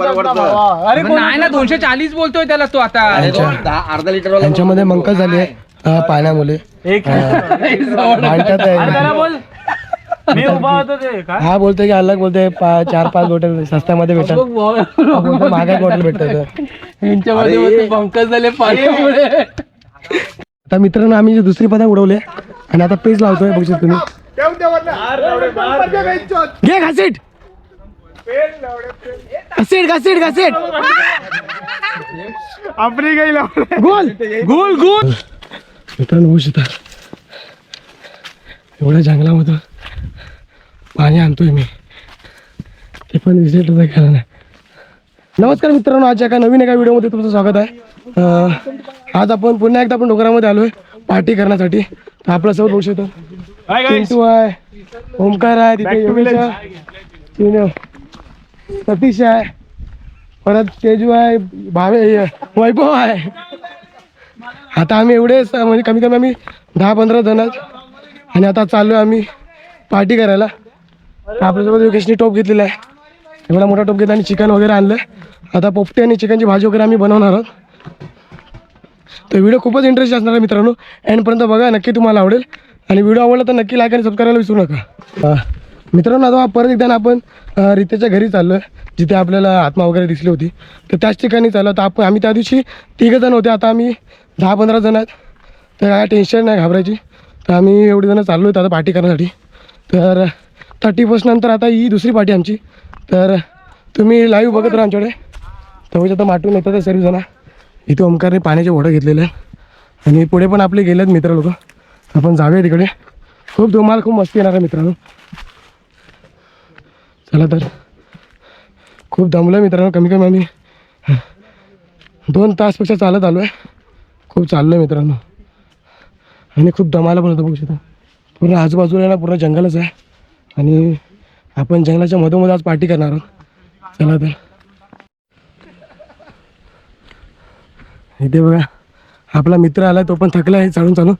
परवडतं. नाही ना दोनशे चाळीस बोलतोय त्याला तो आता. दहा अर्धा लिटर त्यांच्यामध्ये मंकल झाली आहे. अं, पाण्यामुळे. अं, भांडतात आहे. बोल. मी उभा होतो ते काय हा बोलतोय की अलग बोलतोय. पा- चार पाच बॉटल स्वस्तामध्ये भेटतात. बोलतोय महागात बॉटल भेटतात. यांच्यामध्ये पंकज झाले पाण्यामुळे. आता मित्रांनो आम्ही जे दुसरी पतंग उडवले आणि आता पेज लावतोय बघू शकता तुम्ही. घे घासीट घासीट घासीट घासीट आपली काही गोल गोल गोल मित्रांनो बघू शकता. एवढ्या जंगलामधून पाणी आणतोय मी. ते पण विजिटरचा खेळा नाही नमस्कार मित्रांनो आजच्या एका नवीन एका व्हिडिओमध्ये तुमचं स्वागत आहे. आज आपण पुन्हा एकदा आपण डोंगरामध्ये आलोय पार्टी करण्यासाठी. तर आपल्यासोबत बघू शकतो. ओमकार आहे तिथे सतीश आहे. परत तेजू आहे भावे वैभव आहे. आता आम्ही एवढे म्हणजे कमी कमी आम्ही दहा पंधरा जण आणि आता चाललो आम्ही पार्टी करायला. आपल्यासोबत योगेशनी टोप घेतलेला आहे. एवढा मोठा टोप घेतला आणि चिकन वगैरे आणलं आता पोपटे आणि चिकनची भाजी वगैरे आम्ही बनवणार आहोत. तर व्हिडिओ खूपच इंटरेस्ट असणार आहे मित्रांनो. एंडपर्यंत बघा नक्की तुम्हाला आवडेल. आणि व्हिडिओ आवडला तर नक्की लाईक आणि सबस्क्राईबला करायला विसरू नका. हां. मित्रांनो आता परत एकदा ना आपण रितेच्या घरी चाललो जिथे आपल्याला आत्मा वगैरे दिसली होती. तर त्याच ठिकाणी चाललो तर आपण आम्ही त्या दिवशी तिघं जण होते. आता आम्ही दहा पंधरा जण आहेत. तर काय टेन्शन नाही घाबरायची. तर आम्ही एवढी जणं चाललो होतो आता पार्टी करण्यासाठी. तर थर्टी फर्स्टनंतर आता ही दुसरी पार्टी आमची. तर तुम्ही लाईव्ह बघत राहा आमच्याकडे. तर आता माटून येतात आहे सर्व जण इथे ओमकारने पाण्याचे ओढं घेतलेलं आहे आणि पुढे पण आपले गेलेत मित्र लोक. आपण जाऊया तिकडे. खूप धुमाल खूप मस्ती येणार आहे मित्रांनो. चला तर. खूप दमलं मित्रांनो कमी कमी आम्ही. दोन तासपेक्षा चालत आलो आहे खूप चाललो आहे मित्रांनो. आणि खूप दमायला पण होतं बघू शकता. पूर्ण आजूबाजूला ना पूर्ण जंगलच आहे. आणि आपण जंगलाच्या मधोमध आज पार्टी करणार आहोत. चला तर. इथे बघा आपला मित्र आला तो पण थकला आहे चालून चालून.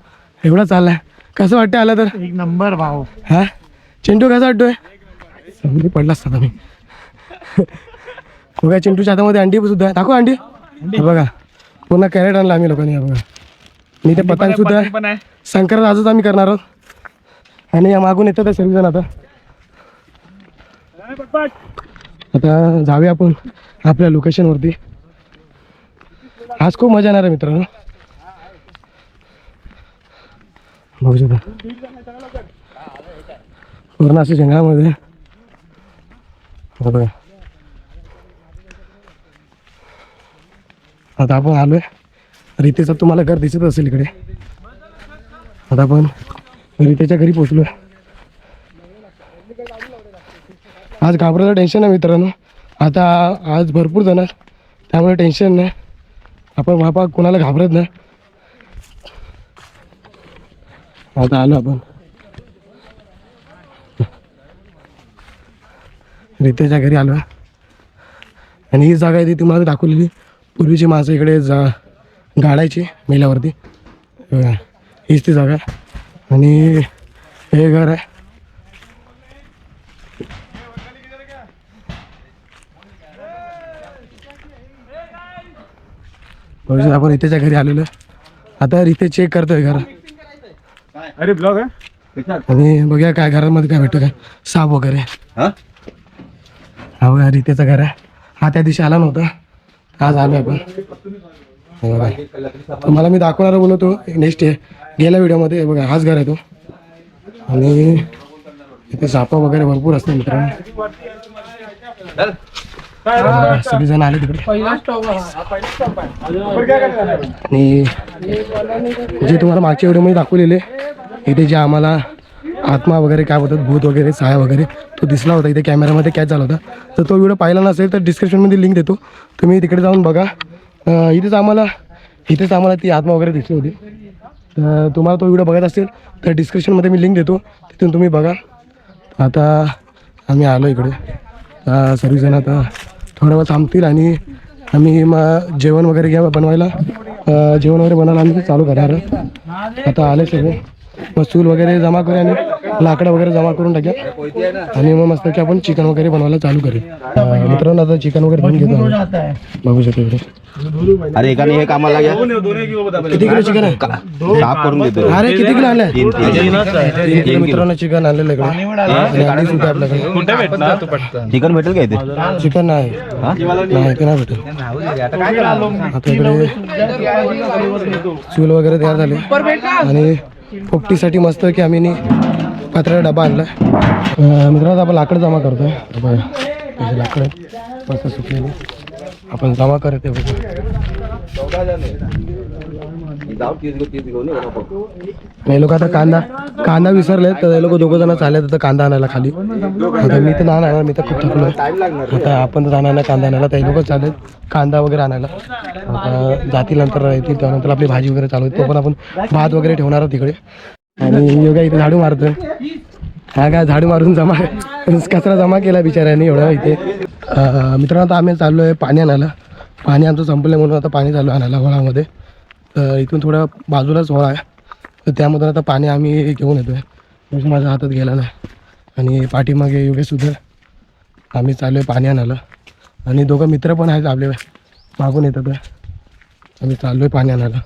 एवढा चाललाय. कसं वाटतं आला तर? एक नंबर भाऊ. हा? चिंटू कसा वाटतोय? समजी पडला असता मी. बघा चिंटूच्या हातामध्ये अंडी सुद्धा आहे. दाखव अंडी. बघा पुन्हा कॅरेट आणला आम्ही लोकांनी बघा. मी ते पतंग सुद्धा संक्रांत आजच आम्ही करणार आहोत. आणि या मागून येतात सर्वजण आता. आता जाऊया आपण आपल्या लोकेशनवरती आज खूप मजा येणार आहे मित्रांनो. बघू शकता. पूर्ण असं जंगलामध्ये. बघा आता आपण आलोय. रितेचं तुम्हाला घर दिसत असेल इकडे. आता आपण रितेच्या घरी पोचलो आज घाबरायचं टेन्शन आहे मित्रांनो. आता आज भरपूर जाणार त्यामुळे टेन्शन नाही. आपण बापा कोणाला घाबरत नाही. आता आलो आपण. रितेच्या घरी आलो आहे. आणि ही जागा आहे ती तुम्हाला दाखवलेली. पूर्वीची माणसं इकडे जा गाडायची मेल्यावरती. बघा, हीच ती जागा आहे. आणि हे घर आहे. आपण रितेच्या घरी आलेलो. आता रिते चेक करतोय घर अरे ब्लॉग आहे? आणि बघूया काय घरामध्ये काय भेटतं काय साप वगैरे. हा हा बघा रितेचं घर आहे. हा त्या दिवशी आला नव्हता. आज आलो आपण. हो तुम्हाला मी दाखवणार बोलतो नेक्स्ट गेल्या व्हिडिओमध्ये. बघा हाच घर आहे तो. आणि इथे सापा वगैरे भरपूर असते मित्रांनो. सगळे सगळेजण आले तिकडे. आणि जे तुम्हाला मागच्या व्हिडिओमध्ये दाखवलेले इथे जे आम्हाला आत्मा वगैरे काय होतात भूत वगैरे साया वगैरे तो दिसला होता इथे कॅमेऱ्यामध्ये कॅच झाला होता. तर तो व्हिडिओ पाहिला नसेल तर डिस्क्रिप्शनमध्ये लिंक देतो. तुम्ही तिकडे जाऊन बघा. इथेच आम्हाला इथेच आम्हाला ती आत्मा वगैरे दिसली होती. तर तुम्हाला तो व्हिडिओ बघत असेल तर डिस्क्रिप्शनमध्ये मी लिंक देतो. तिथून तुम्ही बघा. आता आम्ही आलो इकडे. सर्वजण आता थोडा वेळ थांबतील आणि आम्ही मग जेवण वगैरे घ्या बनवायला. जेवण वगैरे बनवायला आम्ही चालू करणार आता आले सगळे. मग चूल वगैरे जमा करू आणि लाकडं वगैरे जमा करून टाकूया. आणि मग मस्त की आपण चिकन वगैरे बनवायला चालू करूया. अं, मित्रांनो आता चिकन वगैरे घेऊन घेतो. बघू शकतो इकडे. अरे एकाने हे कामाला घ्या किती किलो चिकन आहे? साफ करून देतो. अरे किती किलो किलो. मित्रांनो चिकन सुद्धा आपल्याकडे. चिकन भेटेल का इथे? चिकन नाही. नाही ते नाही भेटेल. आता इकडे चूल वगैरे तयार झाले. आणि पोपटीसाठी मस्त की आम्ही नी डबा आणला मित्रांनो आपण लाकड जमा करतो आहे बघा, लाकडं मस्त सुकलेली. आपण जमा करते बघा. आणि लोक आता कांदा कांदा विसरले तर हे लोक दोघं जण चालले तर कांदा आणायला खाली. आता मी तर नाही आणणार मी तर खूप थकलो आता आपण तर जाणार नाही कांदा आणायला ते लोक चालेल कांदा वगैरे आणायला. आता जातीनंतर येतील त्यानंतर आपली भाजी वगैरे चालू होईल. तो पण आपण भात वगैरे ठेवणार तिकडे आणि योगा इथे झाडू मारतो. हा काय झाडू मारून जमा कचरा जमा केला बिचाऱ्याने एवढा इथे. मित्रांनो आता आम्ही चाललो आहे पाणी आणायला. पाणी आमचं संपलं म्हणून आता पाणी चालू आहे आणायला होळामध्ये तर इथून थोडं बाजूलाच वळा आहे. तर त्यामधून आता पाणी आम्ही घेऊन येतो आहे माझ्या हातात गेला नाही. आणि पाठीमागे योगेशसुद्धा. आम्ही चाललो आहे पाणी आणायला. आणि दोघं मित्र पण आहेत आपले. मागून येतात. आम्ही चाललो आहे पाणी आणायला.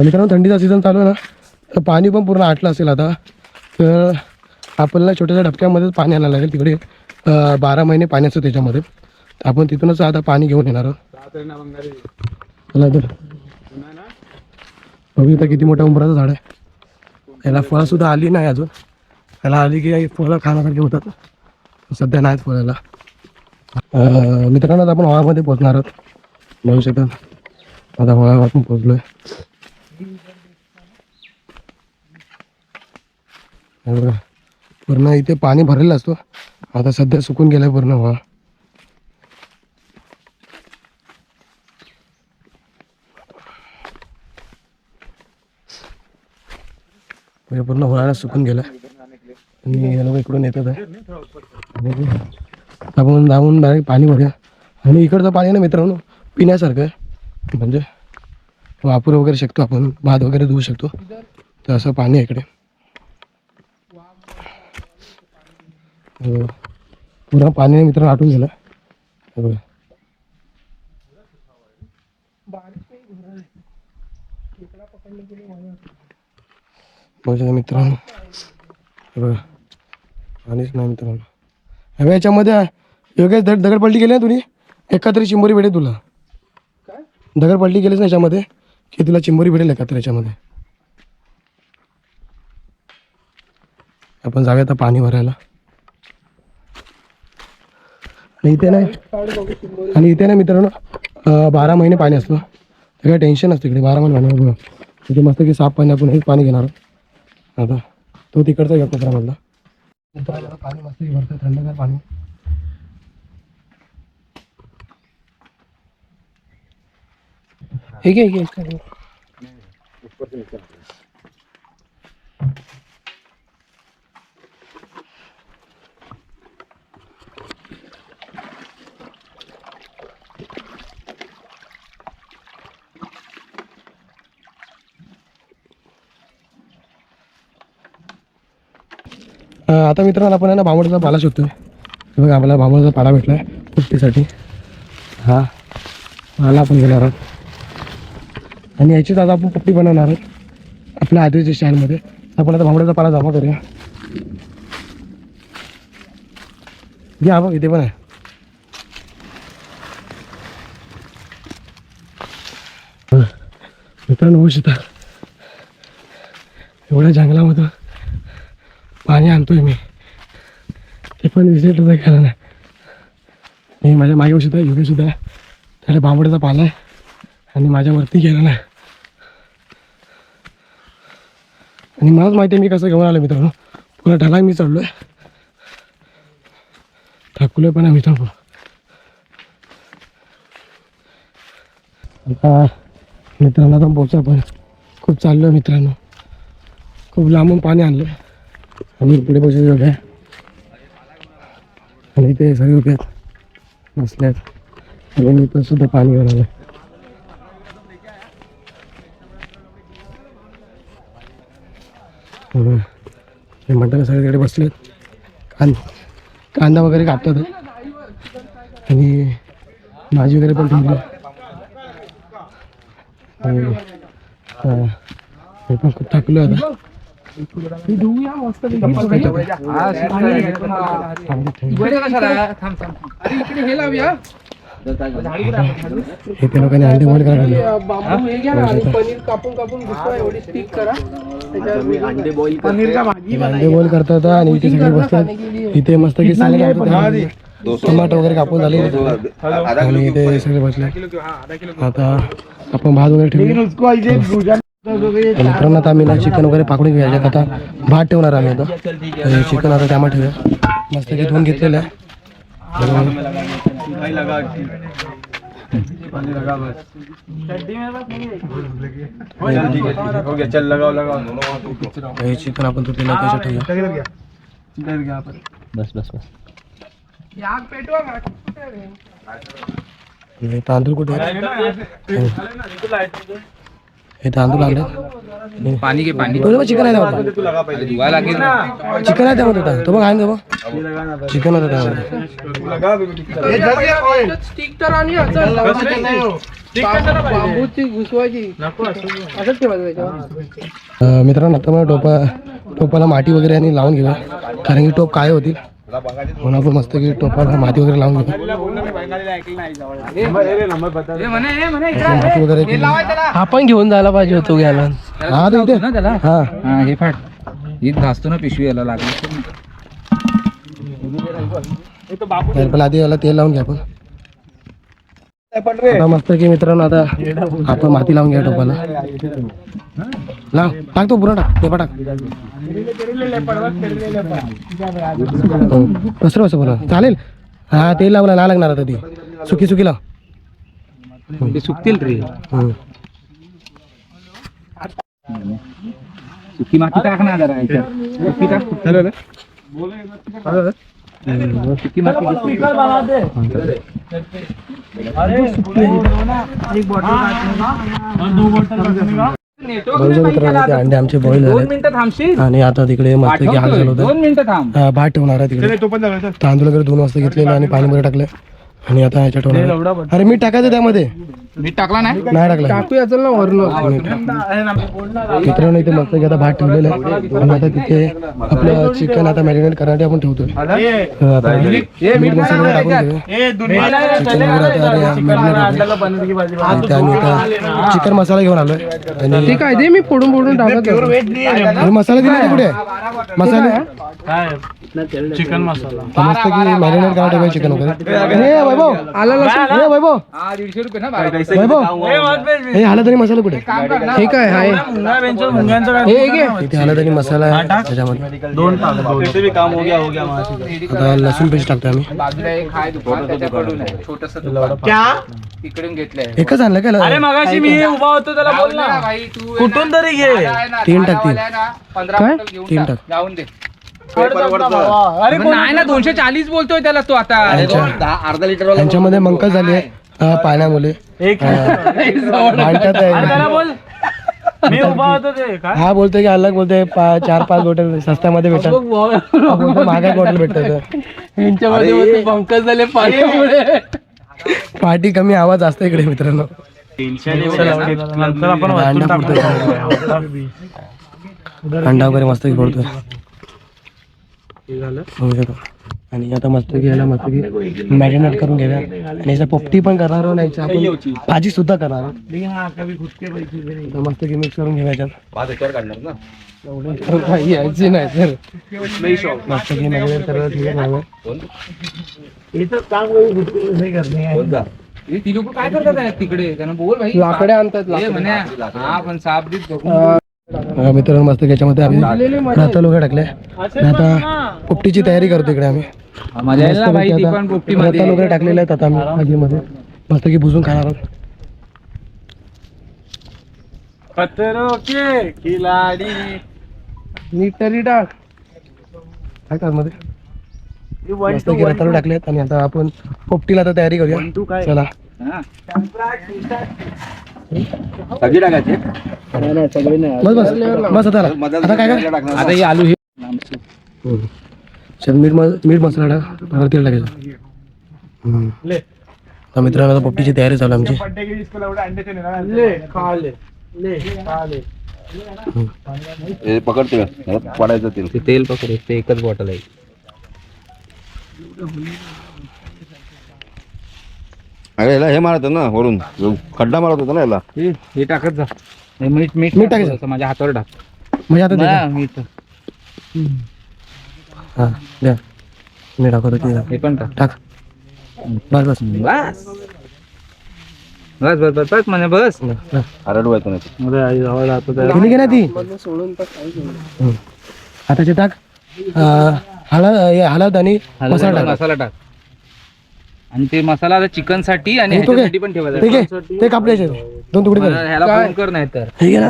मित्रांनो थंडीचा सीझन चालू आहे ना? तर पाणी पण पूर्ण आटलं असेल आता. तर आपल्याला छोट्याशा डबक्यामध्येच पाणी आणायला लागेल तिकडे. बारा महिने पाण्याचं त्याच्यामध्ये. आपण तिथूनच आता पाणी घेऊन येणार आहोत. चला तर. बघू इथं किती मोठं उंबराचं झाड आहे. याला फळंसुद्धा आली नाही अजून. याला आली की फळं खाण्यासारखी होतात. सध्या नाहीत फळाला. अं, मित्रांनो आपण हवामध्ये पोचणार आहोत. बघू शकता. आता हवावर आपण पोचलोय बघा पूर्ण इथे पाणी भरलेलं असतो. आता सध्या सुकून गेलाय पूर्ण हवा. म्हणजे पूर्ण होळाला सुकून गेला. आणि या लोक इकडून येतात आहे. आणि आपण धावून डायरेक्ट पाणी भरूया. आणि इकडचं पाणी ना मित्रांनो पिण्यासारखं आहे. म्हणजे वापर वगैरे शकतो आपण भात वगैरे धुवू शकतो. तर असं पाणी आहे इकडे. हो. पाणी मित्र आटून गेलं. हे बघा. मित्रांनो. बघा. पाणीच नाही मित्रांनो. हवे याच्यामध्ये योगेश दगड दगडपलटी केली ना तुम्ही एकत्र चिंबोरी भेटेल तुला. दगडपलटी केलीच ना याच्यामध्ये? की तुला चिंबोरी भेटेल एकत्र याच्यामध्ये? आपण जाऊया आता पाणी भरायला. आणि इथे नाही आणि इथे ना मित्रांनो बारा महिने पाणी असतं. काही टेन्शन असतं इकडे बारा महिने पाणी बघा मस्त की साफ पाणी आपण हेच पाणी घेणार. आहोत. आता तो तिकडचा घेतो कोपऱ्यामधला पाणी मस्त भरतं थंडगार पाणी. हे घे आता मित्रांनो आपण आहे ना भांबडचा पाला शोधतोय. बघा आपल्याला भांबडचा पाला भेटला आहे कुट्टीसाठी हा पाला आपण घेणार आहोत. आणि याचीच आता आपण पुट्टी बनवणार आहोत आपल्या आधीच्या शाळेमध्ये आपण आता भांबड्याचा पाला जमा करूया. घ्या बघ इथे पण आहे. मित्रांनो होऊ शकता एवढ्या जंगलामधून पाणी आणतोय मी. ते पण विजिट केला नाही. मी माझ्या मागे सुद्धा योगे सुद्धा त्याला बांबड्याचा पाला आहे. आणि माझ्यावरती गेला नाही. आणि मलाच माहिती आहे मी कसं घेऊन आलो मित्रांनो. पुन्हा ढगाय मी चढलोय थकलोय पण आहे मित्रांनो आता मित्रांना पण पोचा पण खूप चाललो मित्रांनो. खूप लांबून पाणी आणलं आणि पुढे पैसे योग आणि ते सगळे उभे आहेत बसले आणि मी पण सुद्धा पाणी घेऊन ते मटणं सगळीकडे बसले बसलेत कांदा वगैरे कापतात. आणि भाजी वगैरे पण ठेवली. आणि, हे पण खूप थकलो आता. इकडे हे लावूया हे त्या लोकांनी अंडे बॉईल करायला लागले. बांबू हे घ्या ना आणि पनीर कापून कापून घुसवा एवढी स्टिक करा त्याच्यावर पनीर का भाजी हे अंडे बॉईल करतात आणि इथे सगळे बसतात इथे मस्त की सॅलड टमाटो वगैरे कापून झाले आणि इथे सगळे बसले आता आपण भात वगैरे ठेवू उसको ऐसे भुजा मित्रांनो आता आम्ही ना चिकन वगैरे पाकडून घ्यायच्यात आता भात ठेवणार आम्ही आता. चिकन आता त्यामध्ये ठेवूया. मस्त की धुवून घेतलेलं आहे. गया चल लगाओ लगाओ चिकन आपण ठेवूया. बस बस बस. तांदूळ कुठे? हे तांदूळ लागले पाणी घे पाणी चिकन आहे त्यामध्ये. चिकन आहे त्यामध्ये होता तो बघ आहे बघ. चिकन होतं त्यामध्ये. मित्रांनो आता मला टोपा टोपाला माती वगैरे आणि लावून घेऊया. कारण की टोप काय होतील. म्हणून आपण मस्त की टोपाला माती वगैरे लावून घेऊ आपण घेऊन जायला पाहिजे होतो घ्यायला. हा इथे. ना त्याला? हा. हा हे फाट. ही घासतो ना पिशवी याला लागली आधी याला तेल लावून घ्या आपण आता मस्त की मित्रांनो आता आपण माती लावून घ्या टोपाला लाव टाक तो पुरा टाक पेपा टाक. कसं कसं बोला चालेल? हा तेल लावला ना लागणार आता ती. सुकी सुकी लाव ते सुकतील रे. सुकी माती टाक ना जरा याच्यात. सुकी टाक. सुकी माती ते अंडे आमचे बॉईल दोन झाले मिनिटं थांबशील? आणि आता तिकडे मस्त की? आग पाठवतोय. चालवतं दोन मिनिटं थांब. हा, भात ठेवणार आहे तिकडे. तो पण जाऊया तांदूळ वगैरे दोन वाजता घेतलेलं आणि पाणी वगैरे टाकलं. आणि आता ठेवणार आहे. अरे मीठ टाकायचं त्यामध्ये? मीठ टाकला नाही? नाही टाकलं. टाकूया चल ना वरून. मित्रांनो इथे मस्त की आता भात ठेवलेलं आहे. आणि आता तिथे आपलं चिकन आता मॅरिनेट करण्यासाठी आपण ठेवतोय. हा, आता मीठ मसाला टाकून चिकन वगैरे आता मॅरिनेट चिकन मसाला घेऊन आलोय. आणि ठीक आहे दे मी फोडून फोडून टाकत. मसाला दिला कुठे? मसाले? चिकन मसाला. मस्त की मॅरिनेट चिकन वगैरे हे वैभव आला लसूण हे वैभव? हा दीडशे रुपये ना बारा. वैभव? हे आला तरी मसाला कुठे? हाय. हे घे. इथे आला तरी मसाला आहे त्याच्यामध्ये. दोन टाक काम हो गया हो गया आता लसूण पेस्ट टाकतो आम्ही. बाजूला एक हाय दुकान त्याच्याकडून आहे. छोटस इकडून घेतलंय. एकच आणलं काय? अरे मगाशी मी उभा होतो त्याला बोल ना ना भाई तू कुठून तरी घे. तीन टाक, तीन. पंधरा काय? बॉटल घेऊन तीन टाक. टाक. जाऊन दे. अरे नाही ना दोनशे चाळीस बोलतोय त्याला तो आता. अर्धा लिटर यांच्यामध्ये मंकच झाली आहे. अं, पाण्यामुळे. एक भांडतात आहे. हा बोलतोय की अलग बोलतोय. चार पाच बॉटल हा बोलतोय महागात बॉटल भेटतात. यांच्यामध्ये पंकज झाले पाण्यामुळे. पार्टी कमी आवाज असतो इकडे मित्रांनो. नंतर आपण अंडा वगैरे मस्त फोडतोय हो. आणि आता मस्त घ्यायला मस्त की मॅरिनेट करून घ्यायला आणि याचा पोपटी पण करणार आपण भाजी सुद्धा करणार मस्त की मिक्स करून घ्यायच्यात काही यायची नाही तर. मस्त की मॅरिनेट करायला ठीक आहे हे ती लोक काय करतात आहे तिकडे? त्यांना बोल भाई. लाकडे आणतात हा पण साप मित्रांनो मस्त याच्यामध्ये आम्ही रताळ वगैरे टाकले आणि आता पोपटीची तयारी करतो इकडे आम्ही. आता वगैरे टाकलेले आहेत आता आम्ही भाजीमध्ये मस्त की भुजून खाणार आहोत. पत्रो के खिलाडी नीट तरी टाक काय का मध्ये मस्त की रताळू टाकलेत. आणि आता आपण पोपटीला आता तयारी करूया. चला. हा. सगळी टाकायची? बस बस बस आता आता काय कर? आता हे आलू हे हम्म. चल मीठ मस- मीठ मसाला टाक. तेल टाकायचं. हम्म. तर मित्रांनो आता पोपटीची तयारी चालू आहे आमची. ले खा ले. ले खा ले. हे पकडते पडायचं तेल. ते तेल पकड ते एकच बॉटल आहे. अरे याला हे मारत ना वरून. खड्डा मारत होता ना याला. हे हे टाकत जा. हे मीठ मीठ मीठ टाक टाकायचं? थोडंसं, माझ्या हातावर टाक. म्हणजे आता. मीठ हा द्या मी टाकतो ते. हे पण टाक. टाक. बस बस. बस. बस बस बस बस म्हणे बस. बस. आरडवायचं नाही मध्ये आई जवळ राहतो त्या केली की नाही ती? सोडून तर काही नाही. हम्म. आता ते टाक. अं, हळद हे हळद आणि मसाला टाक. मसाला टाक. आणि ते मसाला आता चिकनसाठी आणि आणि तो ह्याच्यासाठी घे. पण ठेवायचा ठीक आहे ते कापल्याचे दोन तुकडे कर. मला ह्याला फोन कर नाही तर हे ना?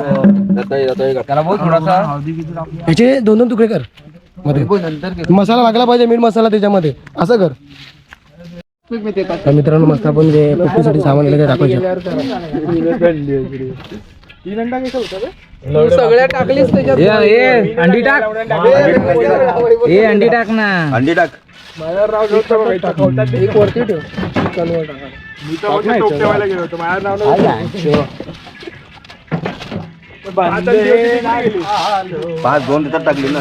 त्याला बोल थोडासा. दोन दोन तुकडे कर. मध्ये. नंतर मसाला लागला पाहिजे मीठ मसाला त्याच्यामध्ये. असं कर. मी ते तर मित्रांनो मस्त आपण जे पोपटीसाठी सामान आलं ते टाकायचं सगळ्या टाकलीस त्याच्यात. ए, ए, अंडी टाक. ए अंडी टाक ना. अंडी टाक. एक वरती ठेव. चिकनवर टाका. पाच दोन लिटर टाकली ना.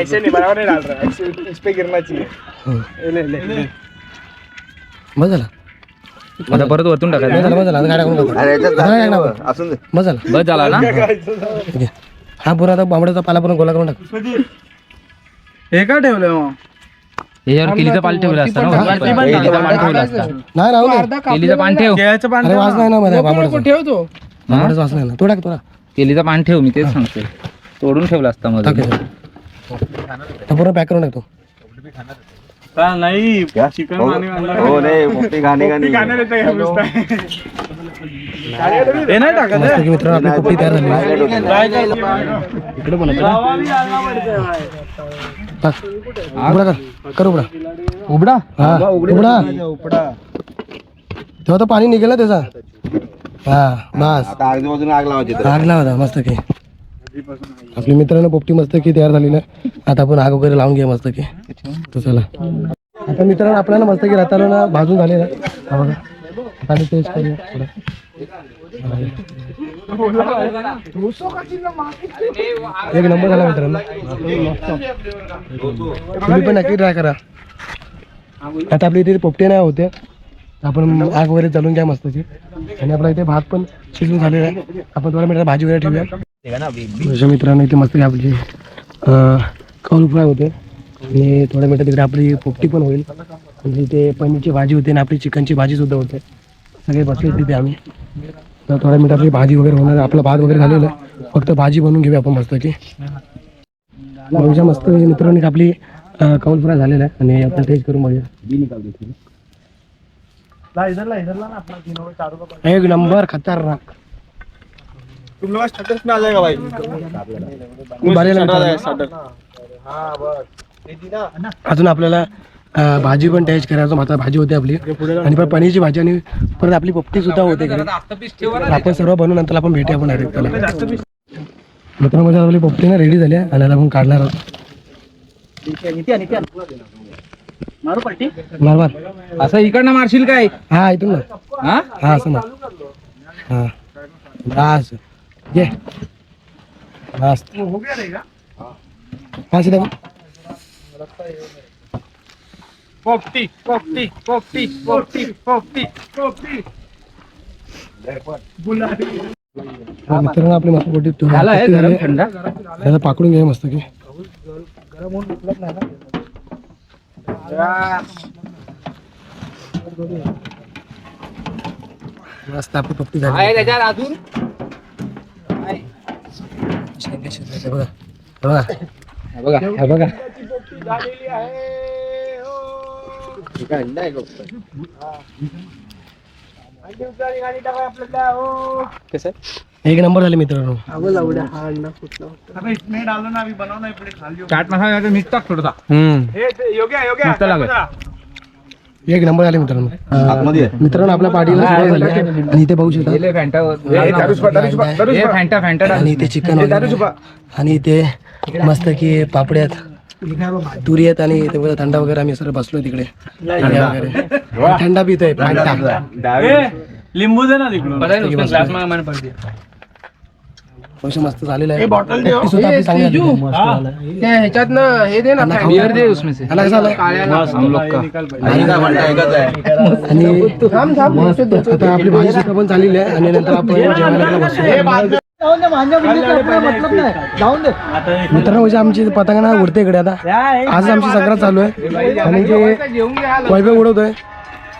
ऐसे नहीं बराबर नहीं डाल रहा ऐसे इस पे गिरना चाहिए. हम्म. ले ले ले. बस झाला. आता परत वरतून टाकायचं. झाला बस झाला आता काय टाकून टाक. अरे याच्यात आता काय टाकणार? जास्त असून दे. बस झाला. बस झाला ना? ठीक आहे. हा पुरा आता बांबड्याचा पाला पण गोला करून टाक. हे का ठेवलंय मग याच्यावर केलीचं पाल ठेवलं असतं ना वरती पण. केलीचं पान ठेवलं असतं. नाही राहू दे. केलीचं पान ठेव. केळ्याचं पान अरे वास नाही ना मध्ये नको बांबड्याचा. ठेवतो. बांबड्याचा वास नाही ना. तो टाक तुला केलीचं पान ठेव मी तेच सांगतोय. तोडून ठेवलं असतं टाकमध्ये याच्यात. तो पूर्ण पॅक करून टाकतो का नाही क्या? चिकन हो माने वाला हो, नाही पोपटी घाणे गाणी. हे नाही टाकत मस्त की मित्रांनो आपली पोपटी तयार झाली? आहे. इकडे पण टाक उघडा कर कर उघडा. उबडा हा उघडा तेव्हा तर पाणी निघेल ना त्याचा. हा बस. आग लावायची तर आग लावा मस्त की. आपली मित्रांनो पोपटी मस्त की तयार झाली ना. आता आपण आग वगैरे लावून घ्या मस्त की. तो चला. आता मित्रांनो आपल्याला मस्त की रताळं ना भाजून झाले ना हा बघा. आता टेस्ट करूया थोडं. एक नंबर झाला मित्रांनो. तुम्ही पण नक्की ट्राय करा. आता आपल्या इथे पोपटे नाही होते. आपण आग वगैरे चालून घ्या मस्त की आणि आपला इथे भात पण शिजून झालेला आहे. आपण थोडा मिनिटात भाजी वगैरे ठेवूया. माझ्या मित्रांनो इथे मस्त आपली कौल फ्राय होते. आणि थोड्या मिनिटात तिकडे आपली पोपटी पण होईल. म्हणजे इथे पनीरची भाजी होते आणि आपली चिकनची भाजी सुद्धा होते. सगळे बसले तिथे आम्ही. तर थोड्या मिनिटात आपली भाजी वगैरे होणार. आपला भात वगैरे झालेला आहे. फक्त भाजी बनवून घेऊया आपण मस्त की. म्हणजे मस्त मित्रांनी आपली कौल फ्राय झालेला आहे. आणि आपण टेस्ट करून बघूया. एक नंबर खतरनाक. तुम लोग स्टार्टर्स में आ जाएगा भाई बरेला मित्रांनो. अजून आपल्याला भाजी पण टेस्ट करायचं आता भाजी होते आपली. आणि परत पनीरची भाजी आणि परत आपली पोपटी सुद्धा होते आपण सर्व बनवून नंतर आपण भेटूया आपण डायरेक्ट त्याला. मित्रांनो म्हणजे आपली पोपटी ना रेडी झाली आणि आपण काढणार आहोत. मार मार असं इकडनं मारशील काय? हा इथून ना. हा? हा असं मार हा. बस. ये. बस. हा सीधा पोपटी पोपटी पोपटी पोपटी पोपटी पोपटी. हा, मित्रांनो आपली मस्त पोटी झालं आहे गरम थंड. त्याला पाकडून घ्या मस्त की. मस्त आपली पप्पी झाली. त्याच्यात अजून? शिजले, बघा. बघा. हे. बघा हे. बघा कसं एक नंबर झाले मित्रांनो. आवड आवड हा अंडा फुटला होता? अबे इसमें डालो ना अभी बनाओ ना पुढे खाली चाट मसाला मीठ टाक थोडा हम्म. हे ते- योग्य योग्य मस्त लागेल. एक नंबर आले मित्रांनो. आतमध्ये आहे. मित्रांनो आपल्या पार्टीला सुरुवात झाली. आहे. आणि इथे बघू शकता. फॅन्टा फॅन्टा आणि इथे चिकन वगैरे. आहे. आणि इथे मस्त की पापड्या आहेत तुरी आहेत आणि बघा थंडा वगैरे आम्ही सर्व बसलो तिकडे. थंडा वगैरे. थंडा पितोय लिंबू दे ना तिकडून. मस्त. झालेलं आहे ती सुद्धा आपली चांगली आलेली आहे. मस्त झालं. त्या ह्याच्यातनं हे दे ना बियर दे उसमें से. खायला कसं आलंय? हम लोग का आणि काय म्हणता एकच आहे. आणि थांब थांब. आता आपली भाजी सुद्धा पण झालेली आहे. आणि नंतर आपण मित्रांनो म्हणजे आमची पतंग ना उडते इकडे आता. आज आमची संक्रांत चालू आहे. आणि ते घ्या वैभव उडवतोय.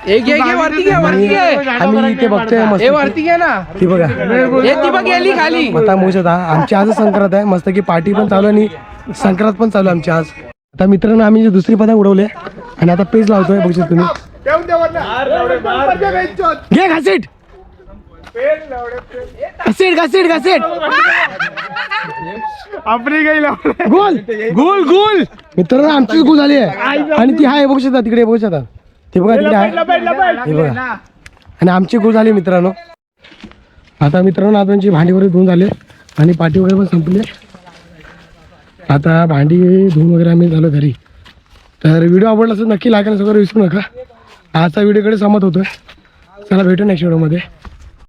एक घे वरती घे वरती घे. आम्ही इथे बघतोय हे मस्त. वरती घे ना. ती बघा. हे ती बघ गेली खाली. शकता आमची आज संक्रांत आहे. मस्त की पार्टी पण चालू आहे आणि संक्रांत पण चालू आहे आमची आज. आता मित्रांनो आम्ही जी दुसरी पतंग उडवले आणि आता पेज लावतोय बघू शकता तुम्ही. घे घासीट घासीट घासीट घासीट आपली काही लावलं गोल गोल गोल. मित्रांनो आमचीच गोल झाली आहे. आणि ती आहे बघू शकता तिकडे बघू शकता. ते बघा तिकडे आहे हे बघा. आणि आमची गोल झाली मित्रांनो. आता मित्रांनो आता आमची भांडी वगैरे धुवून झाले. आणि पाठी वगैरे पण संपले. आता भांडी धुवून वगैरे आम्ही झालो घरी. तर व्हिडिओ आवडला असेल नक्की आणि सगळं विसरू नका. आजचा व्हिडिओकडे सहमत होतोय. चला भेटू नेक्स्ट व्हिडिओमध्ये